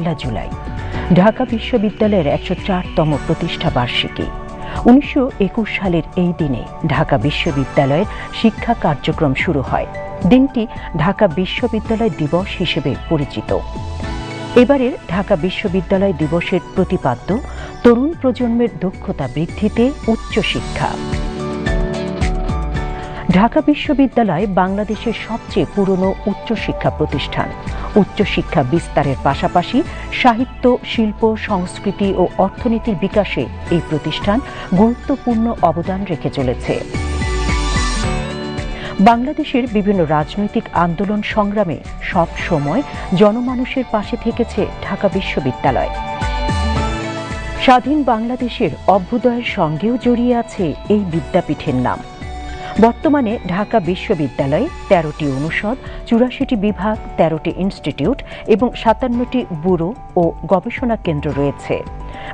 পহেলা জুলাই। ঢাকা বিশ্ববিদ্যালয়ের একশো চারতম প্রতিষ্ঠা বার্ষিকী। উনিশশো একুশ সালের এই দিনে ঢাকা বিশ্ববিদ্যালয়ের শিক্ষা কার্যক্রম শুরু হয়। দিনটি ঢাকা বিশ্ববিদ্যালয় দিবস হিসেবে পরিচিত। এবারের ঢাকা বিশ্ববিদ্যালয় দিবসের প্রতিপাদ্য, তরুণ প্রজন্মের দক্ষতা বৃদ্ধিতে উচ্চশিক্ষা ঢাকা বিশ্ববিদ্যালয় বাংলাদেশের সবচেয়ে পুরনো উচ্চশিক্ষা প্রতিষ্ঠান। উচ্চশিক্ষা বিস্তারের পাশাপাশি সাহিত্য, শিল্প, সংস্কৃতি ও অর্থনীতির বিকাশে এই প্রতিষ্ঠান গুরুত্বপূর্ণ অবদান রেখে চলেছে। বাংলাদেশের বিভিন্ন রাজনৈতিক আন্দোলন সংগ্রামে সব সময় জনমানুষের পাশে থেকেছে ঢাকা বিশ্ববিদ্যালয়। স্বাধীন বাংলাদেশের অভ্যুদয়ের সঙ্গেও জড়িয়ে আছে এই বিদ্যাপীঠের নাম। বর্তমানে ঢাকা বিশ্ববিদ্যালয় তেরোটি অনুষদ, চুরাশিটি বিভাগ, তেরোটি ইনস্টিটিউট এবং সাতান্নটি ব্যুরো ও গবেষণা কেন্দ্র রয়েছে।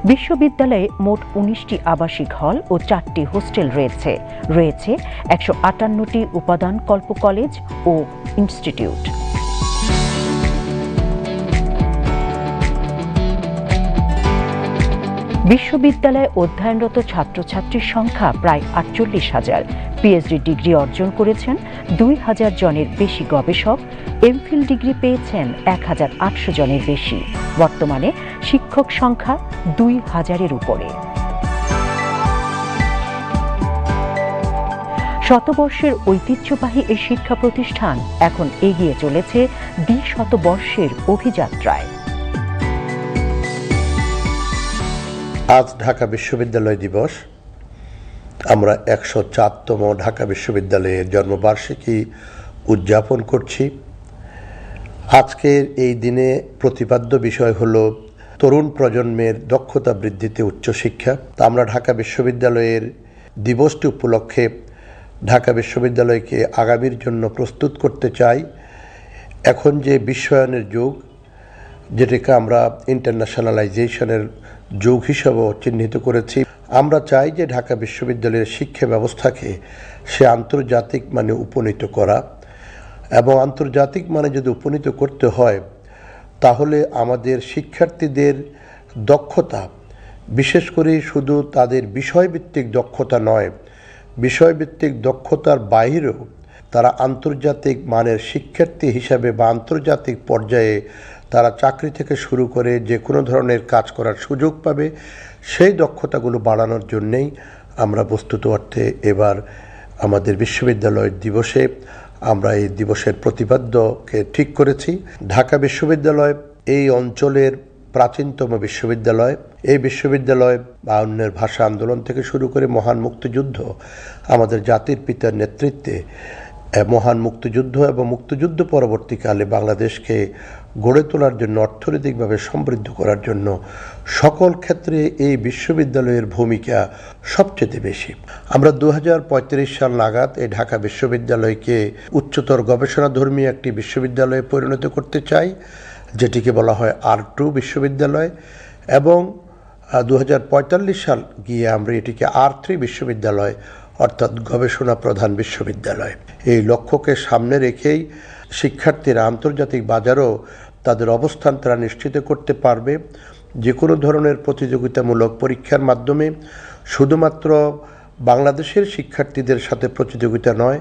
বিশ্ববিদ্যালয়ে মোট উনিশটি আবাসিক হল ও চারটি হোস্টেল রয়েছে। রয়েছে একশো আটান্নটি উপাদান কল্প কলেজ ও ইনস্টিটিউট। বিশ্ববিদ্যালয়ে অধ্যয়নরত ছাত্রছাত্রীর সংখ্যা প্রায় আটচল্লিশ হাজার। পিএইচডি ডিগ্রি অর্জন করেছেন দুই হাজার জনের বেশি গবেষক। এমফিল ডিগ্রি পেয়েছেন এক হাজার আটশো জনের বেশি। বর্তমানে শিক্ষক সংখ্যা দুই হাজারের উপরে। শতবর্ষের ঐতিহ্যবাহী এই শিক্ষা প্রতিষ্ঠান এখন এগিয়ে চলেছে দ্বি শতবর্ষের অভিযাত্রায়। আজ ঢাকা বিশ্ববিদ্যালয় দিবস। আমরা একশো চারতম ঢাকা বিশ্ববিদ্যালয়ের জন্মবার্ষিকী উদযাপন করছি। আজকের এই দিনে প্রতিপাদ্য বিষয় হল তরুণ প্রজন্মের দক্ষতা বৃদ্ধিতে উচ্চশিক্ষা। তা আমরা ঢাকা বিশ্ববিদ্যালয়ের দিবসটি উপলক্ষে ঢাকা বিশ্ববিদ্যালয়কে আগামীর জন্য প্রস্তুত করতে চাই। এখন যে বিশ্বায়নের যুগ, যেটাকে আমরা ইন্টারন্যাশনালাইজেশনের যুগ হিসাবেও চিহ্নিত করেছি। আমরা চাই যে ঢাকা বিশ্ববিদ্যালয়ের শিক্ষা ব্যবস্থাকে সে আন্তর্জাতিক মানে উপনীত করা এবং আন্তর্জাতিক মানে যদি উপনীত করতে হয়, তাহলে আমাদের শিক্ষার্থীদের দক্ষতা, বিশেষ করে শুধু তাদের বিষয়ভিত্তিক দক্ষতা নয়, বিষয়ভিত্তিক দক্ষতার বাইরেও তারা আন্তর্জাতিক মানের শিক্ষার্থী হিসাবে বা আন্তর্জাতিক পর্যায়ে তারা চাকরি থেকে শুরু করে যে কোনো ধরনের কাজ করার সুযোগ পাবে, সেই দক্ষতাগুলো বাড়ানোর জন্যেই আমরা বস্তুত অর্থে এবার আমাদের বিশ্ববিদ্যালয়ের দিবসে আমরা এই দিবসের প্রতিপাদ্যকে ঠিক করেছি। ঢাকা বিশ্ববিদ্যালয় এই অঞ্চলের প্রাচীনতম বিশ্ববিদ্যালয়। এই বিশ্ববিদ্যালয় বা অন্যের ভাষা আন্দোলন থেকে শুরু করে মহান মুক্তিযুদ্ধ আমাদের জাতির পিতার নেতৃত্বে মহান মুক্তিযুদ্ধ এবং মুক্তিযুদ্ধ পরবর্তীকালে বাংলাদেশকে গড়ে তোলার জন্য অর্থনৈতিকভাবে সমৃদ্ধ করার জন্য সকল ক্ষেত্রে এই বিশ্ববিদ্যালয়ের ভূমিকা সবচেয়ে বেশি। আমরা দু হাজার পঁয়ত্রিশ সাল নাগাদ এই ঢাকা বিশ্ববিদ্যালয়কে উচ্চতর গবেষণাধর্মী একটি বিশ্ববিদ্যালয়ে পরিণত করতে চাই, যেটিকে বলা হয় আর টু বিশ্ববিদ্যালয়, এবং দু হাজার পঁয়তাল্লিশ সাল গিয়ে আমরা এটিকে আর থ্রি বিশ্ববিদ্যালয় অর্থাৎ গবেষণা প্রধান বিশ্ববিদ্যালয়। এই লক্ষ্যকে সামনে রেখেই শিক্ষার্থীরা আন্তর্জাতিক বাজারও তাদের অবস্থান তারা নিশ্চিত করতে পারবে। যে কোনো ধরনের প্রতিযোগিতামূলক পরীক্ষার মাধ্যমে শুধুমাত্র বাংলাদেশের শিক্ষার্থীদের সাথে প্রতিযোগিতা নয়,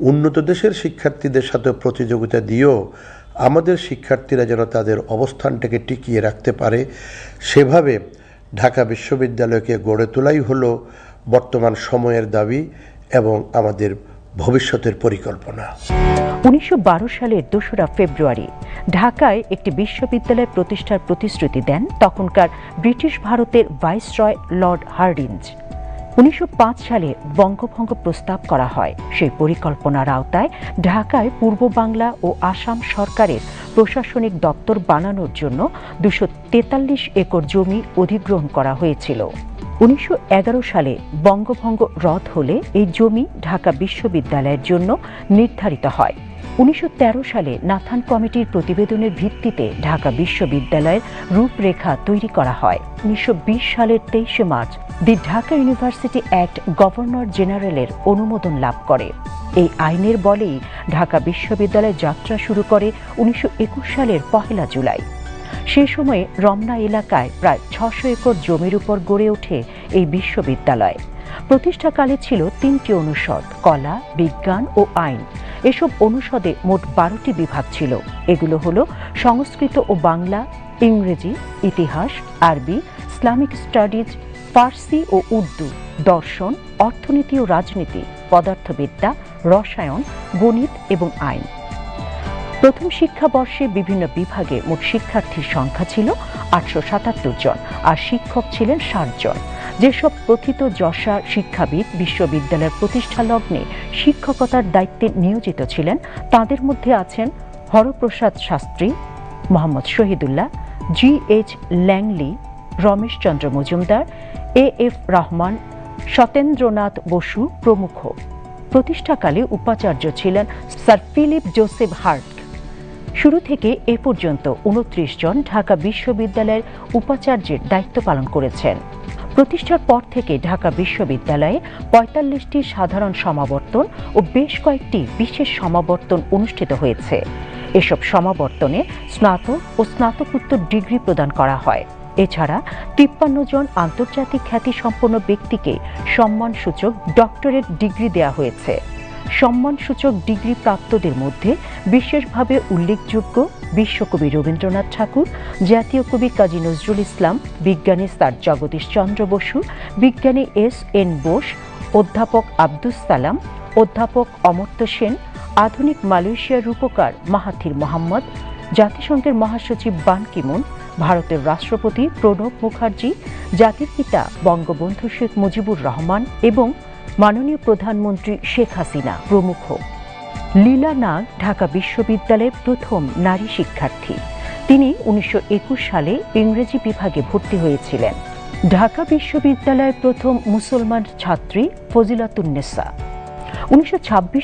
উন্নত দেশের শিক্ষার্থীদের সাথে প্রতিযোগিতা দিয়েও আমাদের শিক্ষার্থীরা যেন তাদের অবস্থানটাকে টিকিয়ে রাখতে পারে। সেভাবে ঢাকা বিশ্ববিদ্যালয়কে গড়ে তোলাই হলো বর্তমান সময়ের দাবি এবং আমাদের ভবিষ্যতের পরিকল্পনা। উনিশশো বারো সালের দোসরা ফেব্রুয়ারি ঢাকায় একটি বিশ্ববিদ্যালয় প্রতিষ্ঠার প্রতিশ্রুতি দেন তখনকার ব্রিটিশ ভারতের ভাইসরয় লর্ড হার্ডিঞ্জ। উনিশশো পাঁচ সালে বঙ্গভঙ্গ প্রস্তাব করা হয়। সেই পরিকল্পনার আওতায় ঢাকায় পূর্ব বাংলা ও আসাম সরকারের প্রশাসনিক দপ্তর বানানোর জন্য দুশো একর জমি অধিগ্রহণ করা হয়েছিল। উনিশশো এগারো সালে বঙ্গভঙ্গ রদ হলে এই জমি ঢাকা বিশ্ববিদ্যালয়ের জন্য নির্ধারিত হয়। উনিশশো তেরো সালে নাথান কমিটির প্রতিবেদনের ভিত্তিতে ঢাকা বিশ্ববিদ্যালয়ের রূপরেখা তৈরি করা হয়। উনিশশো বিশ সালের তেইশে March the Dhaka University Act Governor জেনারেলের অনুমোদন লাভ করে। এই আইনের বলেই ঢাকা বিশ্ববিদ্যালয় যাত্রা শুরু করে উনিশশো একুশ সালের পহেলা জুলাই। সে সময়ে রমনা এলাকায় প্রায় ছশো একর জমির উপর গড়ে ওঠে এই বিশ্ববিদ্যালয়। প্রতিষ্ঠাকালে ছিল তিনটি অনুষদ, কলা, বিজ্ঞান ও আইন। এসব অনুষদে মোট বারোটি বিভাগ ছিল। এগুলো হল সংস্কৃত ও বাংলা, ইংরেজি, ইতিহাস, আরবি, ইসলামিক স্টাডিজ, ফার্সি ও উর্দু, দর্শন, অর্থনীতি ও রাজনীতি, পদার্থবিদ্যা, রসায়ন, গণিত এবং আইন। প্রথম শিক্ষাবর্ষে বিভিন্ন বিভাগে মোট শিক্ষার্থীর সংখ্যা ছিল আটশো সাতাত্তর জন, আর শিক্ষক ছিলেন ষাট জন। যেসব প্রথিত যশা শিক্ষাবিদ বিশ্ববিদ্যালয়ের প্রতিষ্ঠা লগ্নে শিক্ষকতার দায়িত্বে নিয়োজিত ছিলেন, তাদের মধ্যে আছেন Haraprasad Shastri, Muhammad Shahidullah, G H Langley Ramesh Chandra Majumdar, A F Rahman, Satyendranath Bose প্রমুখ। প্রতিষ্ঠাকালে উপাচার্য ছিলেন স্যার ফিলিপ জোসেফ হার্ট। শুরু থেকে এ পর্যন্ত উনত্রিশ জন ঢাকা বিশ্ববিদ্যালয়ের উপাচার্যের দায়িত্ব পালন করেছেন। প্রতিষ্ঠার পর থেকে ঢাকা বিশ্ববিদ্যালয়ে পঁয়তাল্লিশটি সাধারণ সমাবর্তন ও বেশ কয়েকটি বিশেষ সমাবর্তন অনুষ্ঠিত হয়েছে। এসব সমাবর্তনে স্নাতক ও স্নাতকোত্তর ডিগ্রি প্রদান করা হয়। এছাড়া তিপ্পান্ন জন আন্তর্জাতিক খ্যাতিসম্পন্ন ব্যক্তিকে সম্মানসূচক ডক্টরেট ডিগ্রি দেওয়া হয়েছে। সম্মানসূচক ডিগ্রি প্রাপ্তদের মধ্যে বিশেষভাবে উল্লেখযোগ্য বিশ্বকবি রবীন্দ্রনাথ ঠাকুর, জাতীয় কবি কাজী নজরুল ইসলাম, বিজ্ঞানী স্যার জগদীশ চন্দ্র বসু, বিজ্ঞানী এস এন বোস, অধ্যাপক আব্দুস সালাম, অধ্যাপক অমর্ত্য সেন, আধুনিক মালয়েশিয়ার রূপকার মাহাথির মোহাম্মদ, জাতিসংঘের মহাসচিব বান কিমুন, ভারতের রাষ্ট্রপতি প্রণব মুখার্জি, জাতির পিতা বঙ্গবন্ধু শেখ মুজিবুর রহমান এবং মাননীয় প্রধানমন্ত্রী শেখ হাসিনা প্রমুখ। লীলা নাগ, ঢাকা বিশ্ববিদ্যালয়ের প্রথম নারী শিক্ষার্থী। তিনি উনিশশো একুশ সালে ইংরেজি বিভাগে ভর্তি হয়েছিলেন। ঢাকা বিশ্ববিদ্যালয়ের প্রথম মুসলমান ছাত্রী ফজিলাতুন্নেসা উনিশশো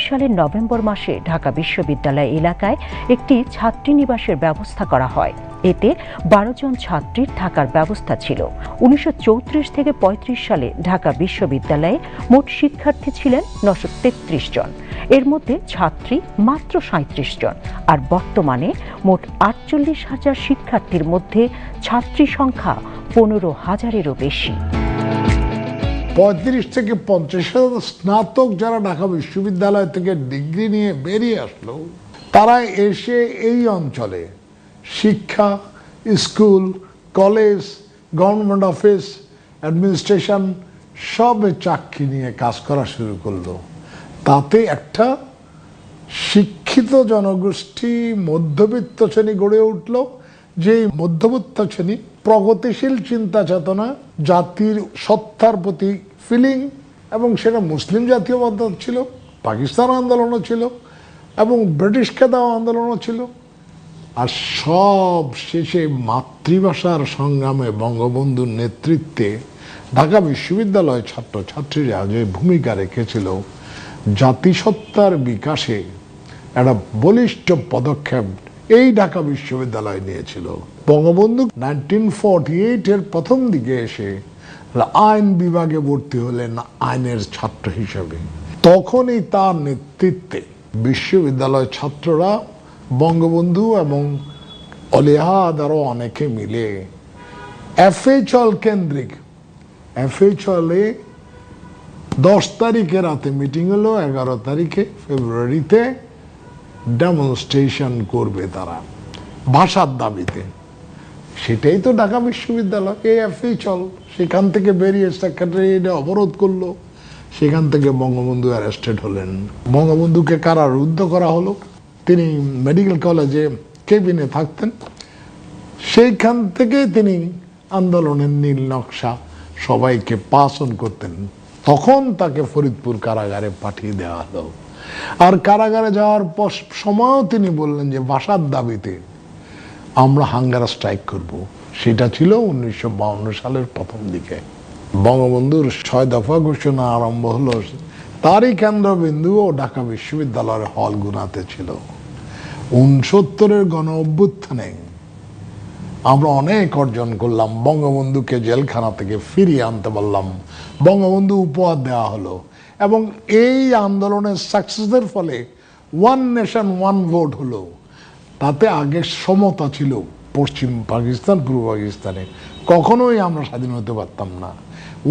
সালের নভেম্বর মাসে ঢাকা বিশ্ববিদ্যালয় এলাকায় একটি ছাত্রীনিবাসের ব্যবস্থা করা হয়। এতে বারো জন ছাত্রীর থাকার ব্যবস্থা ছিল। উনিশশো চৌত্রিশ থেকে ৩৫ সালে ঢাকা বিশ্ববিদ্যালয়ে মোট শিক্ষার্থী ছিলেন নশো জন। এর মধ্যে ছাত্রী মাত্র সাঁত্রিশ জন। আর বর্তমানে মোট আটচল্লিশ হাজার শিক্ষার্থীর মধ্যে ছাত্রী সংখ্যা পনেরো হাজারেরও বেশি। পঁয়ত্রিশ থেকে পঞ্চাশ হাজার স্নাতক যারা ঢাকা বিশ্ববিদ্যালয় থেকে ডিগ্রি নিয়ে বেরিয়ে আসলো, তারা এসে এই অঞ্চলে শিক্ষা, school, college, government office, administration সবে চাকরি নিয়ে কাজ করা শুরু করল। তাতে একটা শিক্ষিত জনগোষ্ঠী মধ্যবিত্ত শ্রেণি গড়ে উঠল যে মধ্যবিত্ত শ্রেণি প্রগতিশীল চিন্তা চেতনা জাতির সত্তার প্রতি ফিলিং এবং সেটা মুসলিম জাতীয়বাদ ছিল, পাকিস্তান আন্দোলনও ছিল, এবং ব্রিটিশকে দেওয়া আন্দোলনও ছিল। আর সব শেষে মাতৃভাষার সংগ্রামে বঙ্গবন্ধুর নেতৃত্বে ঢাকা বিশ্ববিদ্যালয় ছাত্রছাত্রীরা যে ভূমিকা রেখেছিল, জাতিসত্তার বিকাশে একটা বলিষ্ঠ পদক্ষেপ এই ঢাকা বিশ্ববিদ্যালয় নিয়েছিল। বঙ্গবন্ধু নাইনটিন ফর্টি এইটের প্রথম দিকে এসে আইন বিভাগে ভর্তি হলেন আইনের ছাত্র হিসেবে। তখনই তার নেতৃত্বে বিশ্ববিদ্যালয় ছাত্ররা বঙ্গবন্ধু এবং অলিহাদ আরও অনেকে মিলে এফএচল কেন্দ্রিক এফএচলে দশ তারিখে রাতে মিটিং হলো, এগারো তারিখে ফেব্রুয়ারিতে ডেমনস্ট্রেশন করবে তারা, ভাষার দাবিতে। সেটাই তো ঢাকা বিশ্ববিদ্যালয়। এ এএফই চল। সেখান থেকে বেরিয়ে সেক্রেটারি অবরোধ করল। সেখান থেকে বঙ্গবন্ধু অ্যারেস্টেড হলেন। বঙ্গবন্ধুকে কারারুদ্ধ করা হলো। তিনি মেডিকেল কলেজে কেবিনে থাকতেন। সেইখান থেকে তিনি আন্দোলনের নীল নকশা সবাইকে পাসন করতেন। তখন তাকে ফরিদপুর কারাগারে পাঠিয়ে দেওয়া হলো। আর কারাগারে যাওয়ার সময়ও তিনি বললেন যে ভাষার দাবিতে আমরা হাঙ্গার স্ট্রাইক করব। সেটা ছিল উনিশশো সালের প্রথম দিকে। বঙ্গবন্ধুর ছয় দফা ঘোষণা আরম্ভ হলো। তারই কেন্দ্রবিন্দু ও ঢাকা বিশ্ববিদ্যালয়ের হল গুনাতে ছিল। উনসত্তরের গণ অভ্যুত্থানে আমরা অনেক অর্জন করলাম। বঙ্গবন্ধুকে জেলখানা থেকে ফিরিয়ে আনতে পারলাম। বঙ্গবন্ধু উপহার দেওয়া হলো। এবং এই আন্দোলনের সাকসেসের ফলে ওয়ান নেশন ওয়ান ভোট হলো। তাতে আগে সমতা ছিল পশ্চিম পাকিস্তান, পূর্ব পাকিস্তানে। কখনোই আমরা স্বাধীন হতে পারতাম না।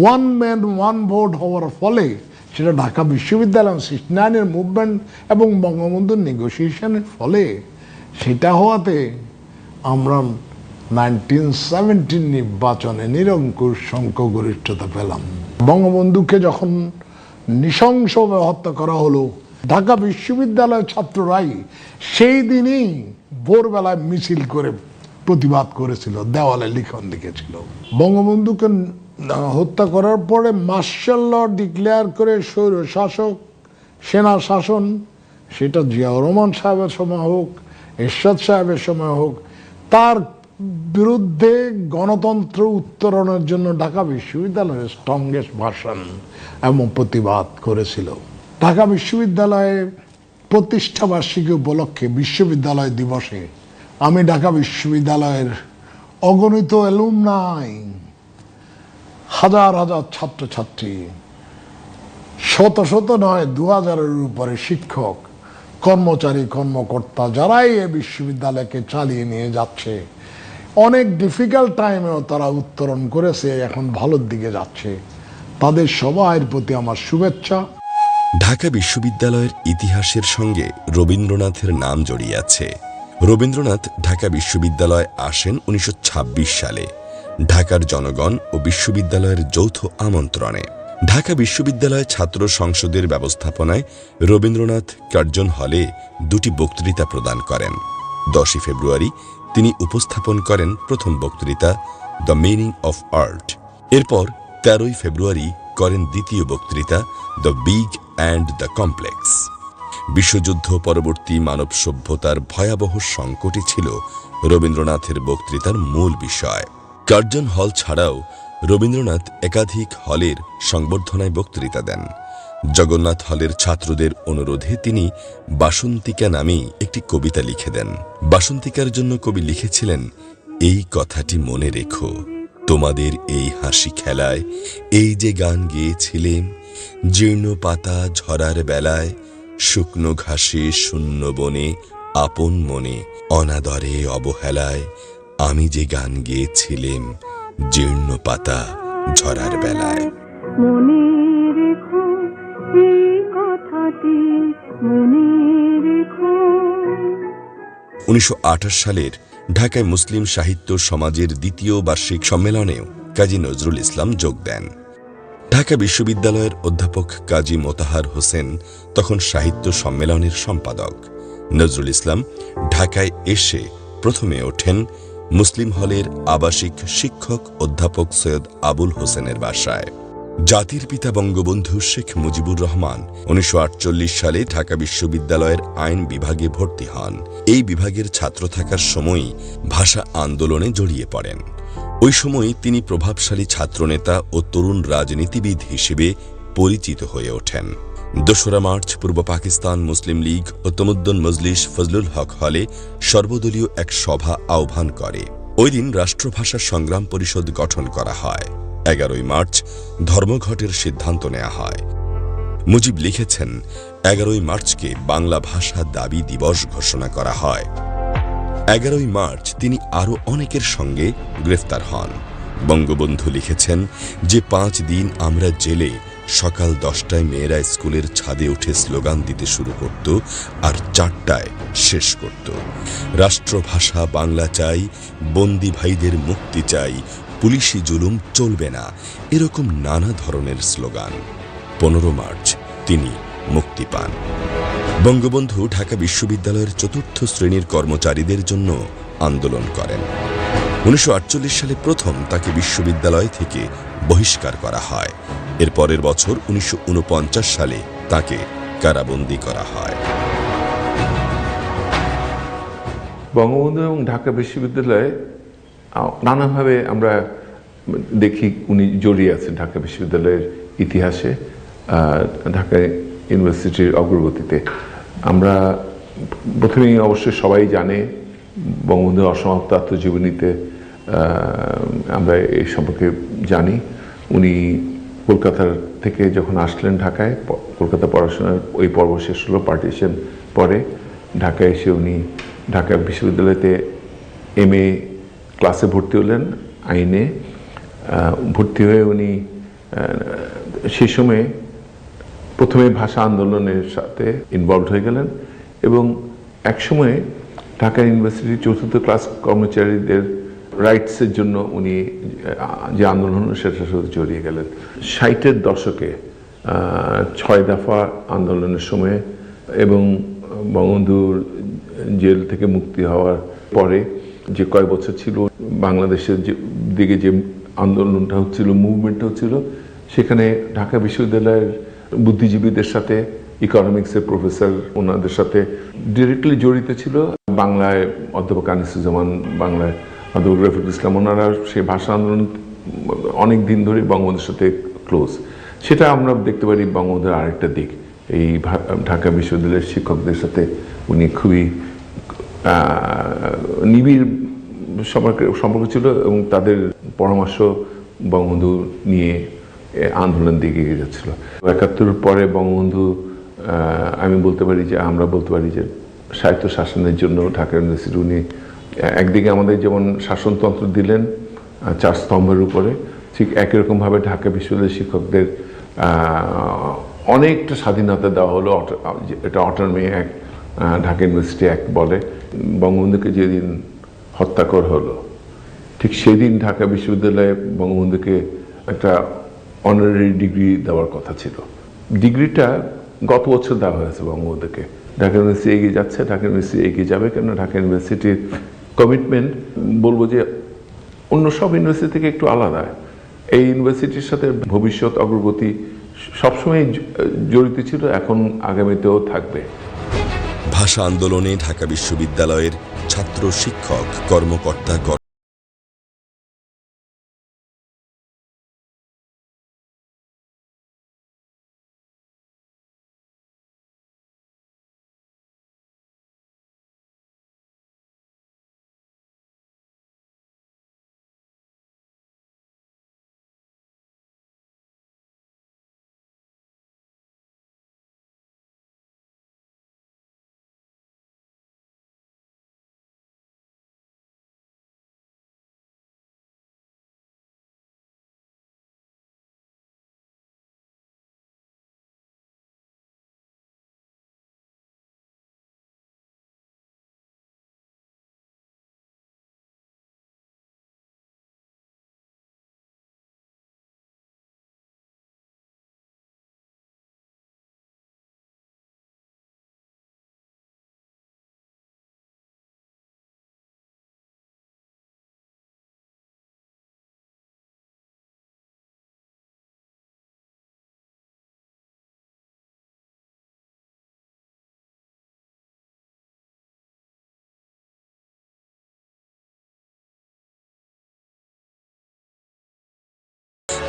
ওয়ান ম্যান ওয়ান ভোট হওয়ার ফলে সেটা ঢাকা বিশ্ববিদ্যালয় সিক্সটি নাইনের মুভমেন্ট এবং বঙ্গবন্ধুর নেগোসিয়েশনের ফলে সেটা হওয়াতে আমরা নাইনটিন সেভেন্টিন নির্বাচনে নিরঙ্কুশ সংখ্যাগরিষ্ঠতা পেলাম। বঙ্গবন্ধুকে যখন নৃশংসভাবে হত্যা করা হলো ঢাকা বিশ্ববিদ্যালয়ের ছাত্ররাই সেই দিনই ভোরবেলায় মিছিল করে প্রতিবাদ করেছিল, দেওয়ালে লিখন লিখেছিল। বঙ্গবন্ধুকে হত্যা করার পরে মার্শাল ল ডিক্লেয়ার করে স্বৈর শাসক সেনা শাসন, সেটা জিয়াউর রহমান সাহেবের সময় হোক, এরশাদ সাহেবের সময় হোক, তার বিরুদ্ধে গণতন্ত্র উত্তরণের জন্য ঢাকা বিশ্ববিদ্যালয়ের স্ট্রংগেস্ট ভাষণ এবং প্রতিবাদ করেছিল। ঢাকা বিশ্ববিদ্যালয়ের প্রতিষ্ঠা বার্ষিকী উপলক্ষে বিশ্ববিদ্যালয় দিবসে আমি ঢাকা বিশ্ববিদ্যালয়ের অগণিত এলুমনাই হাজার হাজার ছাত্রছাত্রী, শত শত নয় দু হাজারের উপরে শিক্ষক, কর্মচারী, কর্মকর্তা যারাই এ বিশ্ববিদ্যালয়কে চালিয়ে নিয়ে যাচ্ছে। অনেক ডিফিকাল্ট টাইমেও তারা উত্তরণ করেছে, এখন ভালোর দিকে যাচ্ছে। তাদের সবার প্রতি আমার শুভেচ্ছা। ঢাকা বিশ্ববিদ্যালয়ের ইতিহাসের সঙ্গে রবীন্দ্রনাথের নাম জড়িয়ে আছে। রবীন্দ্রনাথ ঢাকা বিশ্ববিদ্যালয় আসেন উনিশশো ছাব্বিশ সালে। ঢাকার জনগণ ও বিশ্ববিদ্যালয়ের যৌথ আমন্ত্রণে। ঢাকা বিশ্ববিদ্যালয় ছাত্র সংসদের ব্যবস্থাপনায় রবীন্দ্রনাথ কার্জন হলে দুটি বক্তৃতা প্রদান করেন। দশই ফেব্রুয়ারি তিনি উপস্থাপন করেন প্রথম বক্তৃতা, দ্য মিনিং অফ আর্ট এরপর তেরোই ফেব্রুয়ারি করেন দ্বিতীয় বক্তৃতা, the big and the complex বিশ্বযুদ্ধ পরবর্তী মানব সভ্যতার ভয়াবহ সংকটই ছিল রবীন্দ্রনাথের বক্তৃতার মূল বিষয়। কার্জন হল ছাড়াও রবীন্দ্রনাথ একাধিক হলের সংবর্ধনায় বক্তৃতা দেন। জগন্নাথ হলের ছাত্রদের অনুরোধে তিনি বাসন্তিকা নামেই একটি কবিতা লিখে দেন। বাসন্তিকার জন্য কবি লিখেছিলেন, এই কথাটি মনে রেখো, তোমাদের এই হাসি খেলায় এই যে গান গেয়েছিলেম জীর্ণ পাতা ঝরার বেলায় শুকনো ঘাসে শূন্য বনে আপন মনে অনাদরে অবহেলায় আমি যে গান গেয়েছিলেম জীর্ণ পাতা ঝরার বেলায়। মনে রেখো এই কথাটি মনে রেখো। উনিশশো আঠাশ সালের ঢাকায় মুসলিম সাহিত্য সমাজের দ্বিতীয় বার্ষিক সম্মেলনেও কাজী নজরুল ইসলাম যোগ দেন। ঢাকা বিশ্ববিদ্যালয়ের অধ্যাপক কাজী মোতাহার হোসেন তখন সাহিত্য সম্মেলনের সম্পাদক। নজরুল ইসলাম ঢাকায় এসে প্রথমে ওঠেন মুসলিম হলের আবাসিক শিক্ষক অধ্যাপক সৈয়দ আবুল হোসেনের বাসায়। জাতির পিতা বঙ্গবন্ধু শেখ মুজিবুর রহমান উনিশশো আটচল্লিশ সালে ঢাকা বিশ্ববিদ্যালয়ের আইন বিভাগে ভর্তি হন। এই বিভাগের ছাত্র থাকার সময়ই ভাষা আন্দোলনে জড়িয়ে পড়েন। ওই সময় তিনি প্রভাবশালী ছাত্রনেতা ও তরুণ রাজনীতিবিদ হিসেবে পরিচিত হয়ে ওঠেন। দোসরা মার্চ পূর্ব পাকিস্তান মুসলিম লীগ ও তমুদ্দন মজলিস ফজলুল হক হলে সর্বদলীয় এক সভা আহ্বান করে। ওই দিন রাষ্ট্রভাষা সংগ্রাম পরিষদ গঠন করা হয়। এগারোই মার্চ ধর্মঘটের সিদ্ধান্ত নেওয়া হয়। মুজিব লিখেছেন, এগারোই মার্চকে বাংলা ভাষা দাবি দিবস ঘোষণা করা হয়। এগারোই মার্চ তিনি আরও অনেকের সঙ্গে গ্রেফতার হন। বঙ্গবন্ধু লিখেছেন, যে পাঁচ দিন আমরা জেলে সকাল দশটায় মেয়েরা স্কুলের ছাদে উঠে স্লোগান দিতে শুরু করত আর চারটায় শেষ করত। রাষ্ট্রভাষা বাংলা চাই, বন্দি ভাইদের মুক্তি চাই, পুলিশি জুলুম চলবে না। এরকম নানা ধরনের স্লোগান। পনেরো মার্চ তিনি মুক্তি পান। বঙ্গবন্ধু ঢাকা বিশ্ববিদ্যালয়ের চতুর্থ শ্রেণির কর্মচারীদের জন্য আন্দোলন করেন। উনিশশো আটচল্লিশ সালে প্রথম তাকে বিশ্ববিদ্যালয় থেকে বহিষ্কার করা হয়। এর পরের বছর উনিশশো উনপঞ্চাশ সালে তাকে কারাবন্দী করা হয়। বঙ্গবন্ধু এবং ঢাকা বিশ্ববিদ্যালয়ে নানাভাবে আমরা দেখি উনি জড়িয়ে আছেন ঢাকা বিশ্ববিদ্যালয়ের ইতিহাসে। আহ, ঢাকা ইউনিভার্সিটির অগ্রগতিতে। আমরা প্রথমেই অবশ্যই সবাই জানে বঙ্গবন্ধুর অসমাপ্ত আত্মজীবনীতে আমরা এই সম্পর্কে জানি। উনি কলকাতার থেকে যখন আসলেন ঢাকায় কলকাতা পড়াশোনার ওই পর্ব শেষ হলো পার্টিশন পরে ঢাকায় এসে উনি ঢাকা বিশ্ববিদ্যালয়তে এম এ ক্লাসে ভর্তি হলেন, আইনে। ভর্তি হয়ে উনি সেই সময়ে প্রথমে ভাষা আন্দোলনের সাথে ইনভলভ হয়ে গেলেন এবং একসময়ে ঢাকা ইউনিভার্সিটির চতুর্থ ক্লাস কর্মচারীদের রাইটসের জন্য উনি যে আন্দোলন সেটার সাথে জড়িয়ে গেলেন। ষাটের দশকে ছয় দফা আন্দোলনের সময় এবং বঙ্গবন্ধুর জেল থেকে মুক্তি হওয়ার পরে যে কয় বছর ছিল, বাংলাদেশের যে, দিকে যে আন্দোলনটা হচ্ছিল মুভমেন্টটা হচ্ছিল, সেখানে ঢাকা বিশ্ববিদ্যালয়ের বুদ্ধিজীবীদের সাথে ইকোনমিক্সের প্রফেসর ওনাদের সাথে ডিরেক্টলি জড়িত ছিল। বাংলায় অধ্যাপক আনিসুজ্জামান, বাংলায় অধ্যাপক রফিকুল ইসলাম, ওনারা সেই ভাষা আন্দোলন অনেক দিন ধরে বঙ্গবন্ধুর সাথে ক্লোজ সেটা আমরা দেখতে পারি বঙ্গবন্ধুর আরেকটা দিক। এই ঢাকা বিশ্ববিদ্যালয়ের শিক্ষকদের সাথে উনি খুবই নিবিড় সম্পর্ক সম্পর্ক ছিল এবং তাদের পরামর্শ বঙ্গবন্ধু নিয়ে আন্দোলন দিকে এগিয়ে যাচ্ছিল। একাত্তর পরে বঙ্গবন্ধু আমি বলতে পারি যে, আমরা বলতে পারি যে, সাহিত্য শাসনের জন্য ঢাকা ইউনিভার্সিটি উনি একদিকে আমাদের যেমন শাসনতন্ত্র দিলেন চার স্তম্ভের উপরে, ঠিক একই রকমভাবে ঢাকা বিশ্ববিদ্যালয়ের শিক্ষকদের অনেকটা স্বাধীনতা দেওয়া হলো এটা অটোনমি অ্যাক্ট ঢাকা ইউনিভার্সিটি এক বলে। বঙ্গবন্ধুকে যেদিন হত্যা করা হলো, ঠিক সেদিন ঢাকা বিশ্ববিদ্যালয়ে বঙ্গবন্ধুকে একটা অনারারি ডিগ্রি দেওয়ার কথা ছিল। ডিগ্রিটা গত বছর দেওয়া হয়েছে বঙ্গবন্ধুকে। ঢাকা ইউনিভার্সিটি এগিয়ে যাচ্ছে, ঢাকা ইউনিভার্সিটি এগিয়ে যাবে কেন ঢাকা ইউনিভার্সিটির কমিটমেন্ট বলব যে অন্য সব ইউনিভার্সিটি থেকে একটু আলাদা। এই ইউনিভার্সিটির সাথে ভবিষ্যৎ অগ্রগতি সবসময় জড়িত ছিল, এখন আগামীতেও থাকবে। ভাষা আন্দোলনে ঢাকা বিশ্ববিদ্যালয়ের ছাত্র শিক্ষক, কর্মকর্তা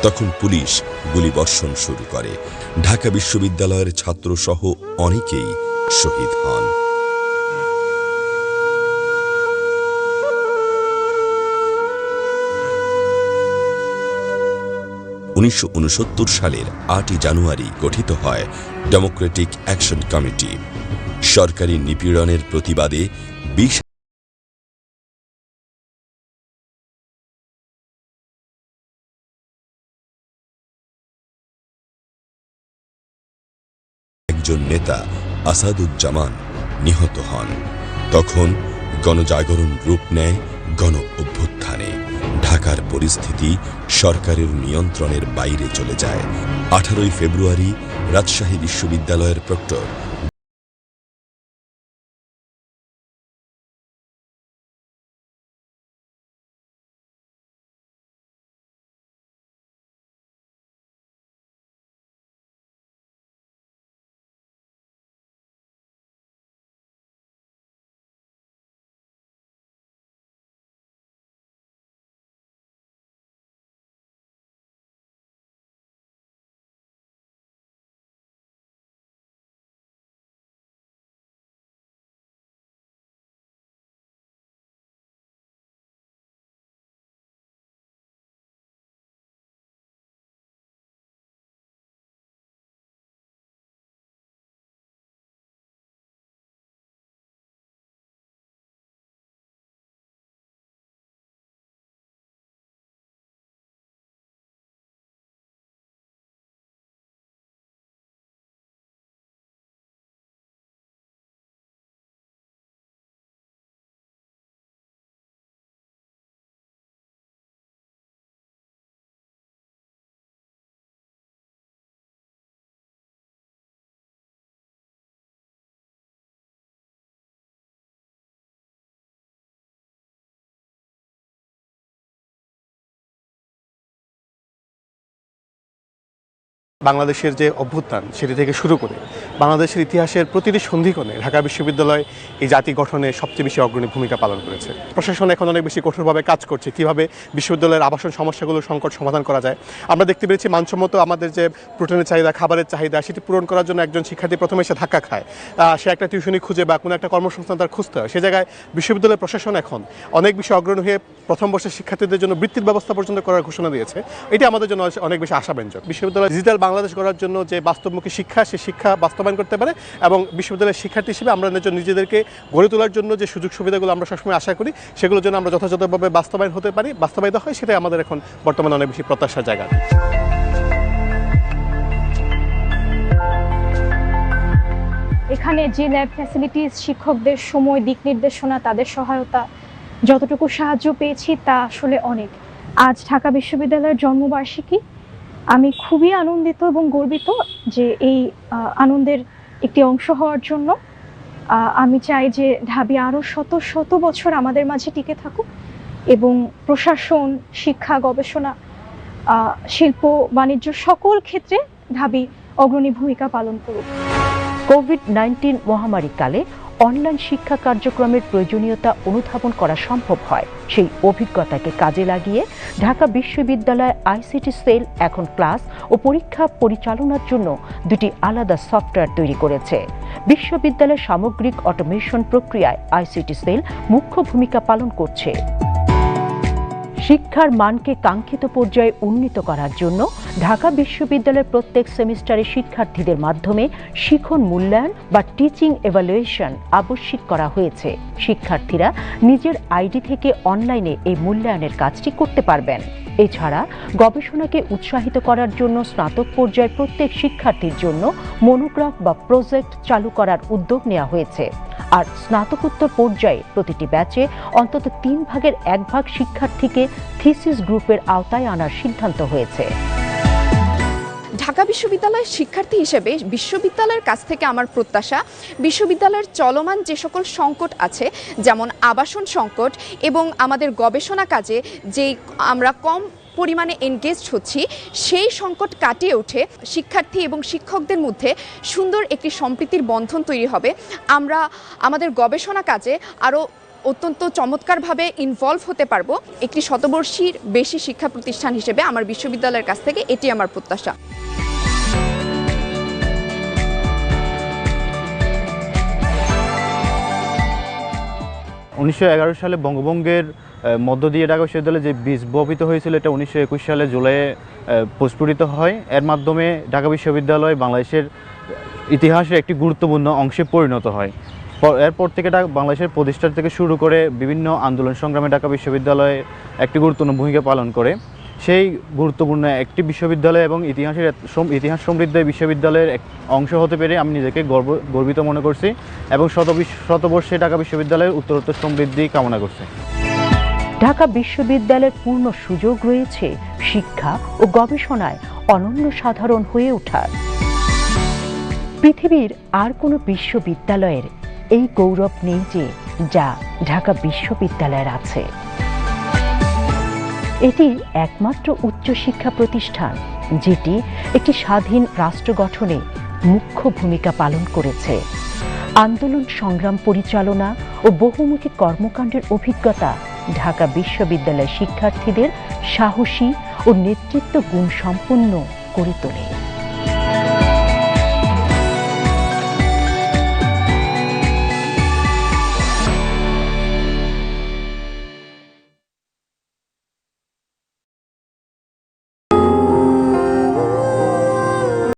তখন পুলিশ গুলিবর্ষণ শুরু করে। ঢাকা বিশ্ববিদ্যালয়ের ছাত্রসহ অনেকেই শহীদ হন। উনিশশো সালের আটই জানুয়ারি গঠিত হয় ডেমোক্রেটিক অ্যাকশন কমিটি। সরকারি নিপীড়নের প্রতিবাদে বিশ নেতা আসাদুজ্জামান নিহত হন। তখন গণজাগরণ রূপ নেয় গণ অভ্যুত্থানে। ঢাকার পরিস্থিতি সরকারের নিয়ন্ত্রণের বাইরে চলে যায়। আঠারোই ফেব্রুয়ারি রাজশাহী বিশ্ববিদ্যালয়ের প্রক্টর বাংলাদেশের যে অভ্যুত্থান, সেটি থেকে শুরু করে বাংলাদেশের ইতিহাসের প্রতিটি সন্ধিকোণে ঢাকা বিশ্ববিদ্যালয় এই জাতি গঠনে সবচেয়ে বেশি অগ্রণী ভূমিকা পালন করেছে। প্রশাসন এখন অনেক বেশি কঠোরভাবে কাজ করছে, কীভাবে বিশ্ববিদ্যালয়ের আবাসন সমস্যাগুলোর সংকট সমাধান করা যায়। আমরা দেখতে পেরেছি মানসম্মত আমাদের যে প্রোটিনের চাহিদা, খাবারের চাহিদা, সেটি পূরণ করার জন্য একজন শিক্ষার্থী প্রথমে সে ধাক্কা খায়। সে একটা টিউশনি খুঁজে বা কোনো একটা কর্মসংস্থান তার খুঁজতে হয়। সে জায়গায় বিশ্ববিদ্যালয়ের প্রশাসন এখন অনেক বেশি অগ্রণী হয়ে প্রথম বর্ষের শিক্ষার্থীদের জন্য বৃত্তির ব্যবস্থা পর্যন্ত করার ঘোষণা দিয়েছে। এটি আমাদের জন্য অনেক বেশি আশাব্যঞ্জক। বিশ্ববিদ্যালয় ডিজিটাল বাংলাদেশ গড়ার জন্য যে বাস্তবমুখী শিক্ষা সেই শিক্ষা বাস্তবায়ন করতে পারে এবং বিশ্ববিদ্যালয়ের শিক্ষার্থী হিসেবে আমরা নিজেদেরকে গড়ে তোলার জন্য যে সুযোগ সুবিধাগুলো আমরা সবসময় আশা করি, সেগুলোর জন্য আমরা যথাযথভাবে বাস্তবায়ন হতে পারি, বাস্তবায়িত হয়, সেটাই আমাদের এখন বর্তমানে অনেক বেশি প্রত্যাশার জায়গা। এখানে যে ল্যাব ফ্যাসিলিটিস, শিক্ষকদের সময়, দিক নির্দেশনা, তাদের সহায়তা, যতটুকু সাহায্য পেয়েছি তা আসলে অনেক। আজ ঢাকা বিশ্ববিদ্যালয়ের জন্মবার্ষিকী আমি খুবই আনন্দিত এবং গর্বিত যে এই আনন্দের একটি অংশ হওয়ার জন্য। আমি চাই যে ঢাবি আরও শত শত বছর আমাদের মাঝে টিকে থাকুক এবং প্রশাসন, শিক্ষা, গবেষণা শিল্প, বাণিজ্য সকল ক্ষেত্রে ঢাবি অগ্রণী ভূমিকা পালন করুক। কোভিড নাইন্টিন মহামারীকালে অনলাইন শিক্ষা কার্যক্রমের প্রয়োজনীয়তা অনুধাবন করা সম্ভব হয়। সেই অভিজ্ঞতাকে কাজে লাগিয়ে ঢাকা বিশ্ববিদ্যালয় আইসিটি সেল এখন ক্লাস ও পরীক্ষা পরিচালনার জন্য দুটি আলাদা সফটওয়্যার তৈরি করেছে। বিশ্ববিদ্যালয়ের সামগ্রিক অটোমেশন প্রক্রিয়ায় আইসিটি সেল মুখ্য ভূমিকা পালন করছে। শিক্ষার মানকে কাঙ্ক্ষিত পর্যায়ে উন্নীত করার জন্য ঢাকা বিশ্ববিদ্যালয়ের প্রত্যেক সেমিস্টারে শিক্ষার্থীদের মাধ্যমে শিখন মূল্যায়ন বা টিচিং এভালুয়েশন আবশ্যিক করা হয়েছে। শিক্ষার্থীরা নিজের আইডি থেকে অনলাইনে এই মূল্যায়নের কাজটি করতে পারবেন। এছাড়া গবেষণাকে উৎসাহিত করার জন্য স্নাতক পর্যায়ে প্রত্যেক শিক্ষার্থীর জন্য মনোগ্রাফ বা প্রজেক্ট চালু করার উদ্যোগ নেওয়া হয়েছে। আর স্নাতকোত্তর পর্যায়ে প্রতিটি ব্যাচে অন্তত তিন ভাগের এক ভাগ শিক্ষার্থীকে থিসিস গ্রুপের আওতায় আনার সিদ্ধান্ত হয়েছে। ঢাকা বিশ্ববিদ্যালয়ের শিক্ষার্থী হিসেবে বিশ্ববিদ্যালয়ের কাছ থেকে আমার প্রত্যাশা, বিশ্ববিদ্যালয়ের চলমান যে সকল সংকট আছে, যেমন আবাসন সংকট এবং আমাদের গবেষণা কাজে যেই আমরা কম পরিমাণে এনগেজড হচ্ছি, সেই সংকট কাটিয়ে উঠে শিক্ষার্থী এবং শিক্ষকদের মধ্যে সুন্দর একটি সম্প্রীতির বন্ধন তৈরি হবে। আমরা আমাদের গবেষণা কাজে আরও অত্যন্ত চমৎকারভাবে ইনভলভ হতে পারব একটি শতবর্ষীর বেশি শিক্ষা প্রতিষ্ঠান হিসেবে আমার বিশ্ববিদ্যালয়ের কাছ থেকে, এটি আমার প্রত্যাশা। উনিশশো এগারো সালে বঙ্গভঙ্গের মধ্য দিয়ে ঢাকা বিশ্ববিদ্যালয়ে যে বীজ বপিত হয়েছিল, এটা উনিশশো একুশ সালে জুলাইয়ে প্রস্ফুটিত হয়। এর মাধ্যমে ঢাকা বিশ্ববিদ্যালয় বাংলাদেশের ইতিহাসে একটি গুরুত্বপূর্ণ অংশে পরিণত হয়। এরপর থেকে বাংলাদেশের প্রতিষ্ঠা থেকে শুরু করে বিভিন্ন আন্দোলন সংগ্রামে ঢাকা বিশ্ববিদ্যালয়ে একটি গুরুত্বপূর্ণ ভূমিকা পালন করে। সেই গুরুত্বপূর্ণ একটি বিশ্ববিদ্যালয় এবং ইতিহাসের ইতিহাস সমৃদ্ধ বিশ্ববিদ্যালয়ের এক অংশ হতে পেরে আমি নিজেকে গর্ব গর্বিত মনে করছি এবং শত শতবর্ষে ঢাকা বিশ্ববিদ্যালয়ের উত্তরোত্তর সমৃদ্ধি কামনা করছি। ঢাকা বিশ্ববিদ্যালয়ের পূর্ণ সুযোগ রয়েছে শিক্ষা ও গবেষণায় অনন্য সাধারণ হয়ে ওঠার। পৃথিবীর আর কোনো বিশ্ববিদ্যালয়ের এই গৌরব নেই যে যা ঢাকা বিশ্ববিদ্যালয়ের আছে। এটি একমাত্র উচ্চশিক্ষা প্রতিষ্ঠান, যেটি একটি স্বাধীন রাষ্ট্র গঠনে মুখ্য ভূমিকা পালন করেছে। আন্দোলন, সংগ্রাম পরিচালনা ও বহুমুখী কর্মকাণ্ডের অভিজ্ঞতা ঢাকা বিশ্ববিদ্যালয়ের শিক্ষার্থীদের সাহসী ও নেতৃত্ব গুণ সম্পন্ন করে তোলে।